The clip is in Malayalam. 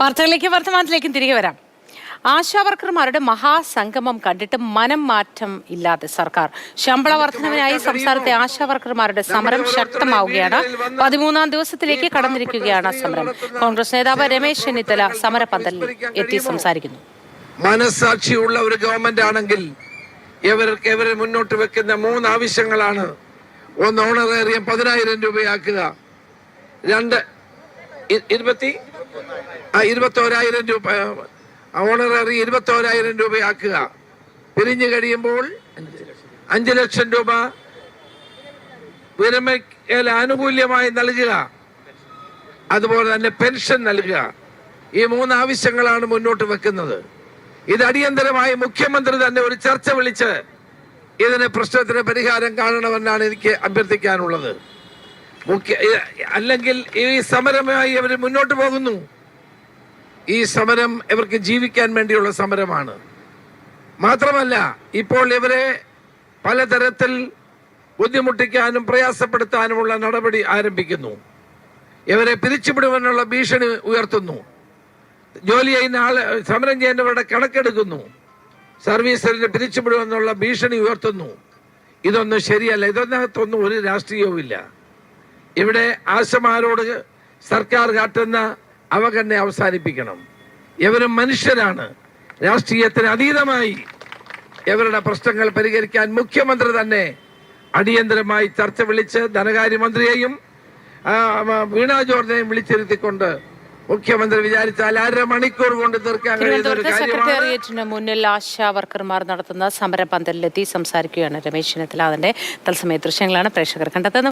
വാർത്തകളിലേക്ക് വർത്തമാനത്തിലേക്കും തിരികെ വരാം. ആശാവർക്കർമാരുടെ മഹാസംഗമം കണ്ടിട്ട് മനം മാറ്റം ഇല്ലാതെ സർക്കാർ. ശമ്പള വർധനവിനായി സംസ്ഥാനത്തെ ആശാവർക്കർമാരുടെ സമരം ശക്തമാവുകയാണ്. പതിമൂന്നാം ദിവസത്തിലേക്ക് കടന്നിരിക്കുകയാണ് സമരം. കോൺഗ്രസ് നേതാവ് രമേശ് ചെന്നിത്തല സമരപന്തലിൽ എത്തി സംസാരിക്കുന്നു. മനസാക്ഷിയുള്ള ഒരു ഗവൺമെന്റ് ആണെങ്കിൽ മുന്നോട്ട് വെക്കുന്ന മൂന്ന് ആവശ്യങ്ങളാണ് ഒന്ന് ഓണറേറിയം പതിനായിരം രൂപയാക്കുക. രണ്ട് ഇരുപത്തി? ആ ഇരുപത്തോരായിരം രൂപ ഓണററി ഇരുപത്തോരായിരം രൂപയാക്കുക. പിരിഞ്ഞു കഴിയുമ്പോൾ അഞ്ചു ലക്ഷം രൂപ വിരമയ്ക്കൽ ആനുകൂല്യമായി നൽകുക. അതുപോലെ തന്നെ പെൻഷൻ നൽകുക. ഈ മൂന്ന് ആവശ്യങ്ങളാണ് മുന്നോട്ട് വെക്കുന്നത്. ഇത് അടിയന്തരമായി മുഖ്യമന്ത്രി തന്നെ ഒരു ചർച്ച വിളിച്ച് ഇതിന് പ്രശ്നത്തിന് പരിഹാരം കാണണമെന്നാണ് എനിക്ക് അഭ്യർത്ഥിക്കാനുള്ളത്. മുഖ്യ അല്ലെങ്കിൽ ഈ സമരമായി അവർ മുന്നോട്ട് പോകുന്നു. ഈ സമരം ഇവർക്ക് ജീവിക്കാൻ വേണ്ടിയുള്ള സമരമാണ്. മാത്രമല്ല ഇപ്പോൾ ഇവരെ പലതരത്തിൽ ബുദ്ധിമുട്ടിക്കാനും പ്രയാസപ്പെടുത്താനുമുള്ള നടപടി ആരംഭിക്കുന്നു. ഇവരെ പിരിച്ചുവിടുവാനുള്ള ഭീഷണി ഉയർത്തുന്നു. ജോലി ചെയ്യുന്ന ആളെ സമരം ചെയ്യുന്നവരുടെ കണക്കെടുക്കുന്നു. സർവീസിന് പിരിച്ചുവിടുമെന്നുള്ള ഭീഷണി ഉയർത്തുന്നു. ഇതൊന്നും ശരിയല്ല. ഇതൊന്നകത്തൊന്നും ഒരു രാഷ്ട്രീയവും ഇല്ല ഇവിടെ ആശമാരോട് സർക്കാർ കാട്ടുന്ന അവഗണന അവസാനിപ്പിക്കണം. ഇവരും മനുഷ്യരാണ്. രാഷ്ട്രീയത്തിന് അതീതമായി ഇവരുടെ പ്രശ്നങ്ങൾ പരിഹരിക്കാൻ മുഖ്യമന്ത്രി തന്നെ അടിയന്തരമായി ചർച്ച വിളിച്ച് ധനകാര്യമന്ത്രിയെയും വീണ ജോർജിനെയും വിളിച്ചിരുത്തിക്കൊണ്ട് മുഖ്യമന്ത്രി വിചാരിച്ചാൽ അര മണിക്കൂർ കൊണ്ട് തീർക്കാൻ കഴിയുന്ന സെക്രട്ടേറിയറ്റിന് മുന്നിൽ ആശാ വർക്കർമാർ നടത്തുന്ന സമരപന്തലിലെത്തി സംസാരിക്കുകയാണ് രമേശ് ചെന്നിത്തല. അതിന്റെ തത്സമയ ദൃശ്യങ്ങളാണ് പ്രേക്ഷകർ കണ്ടെത്തുന്നത്.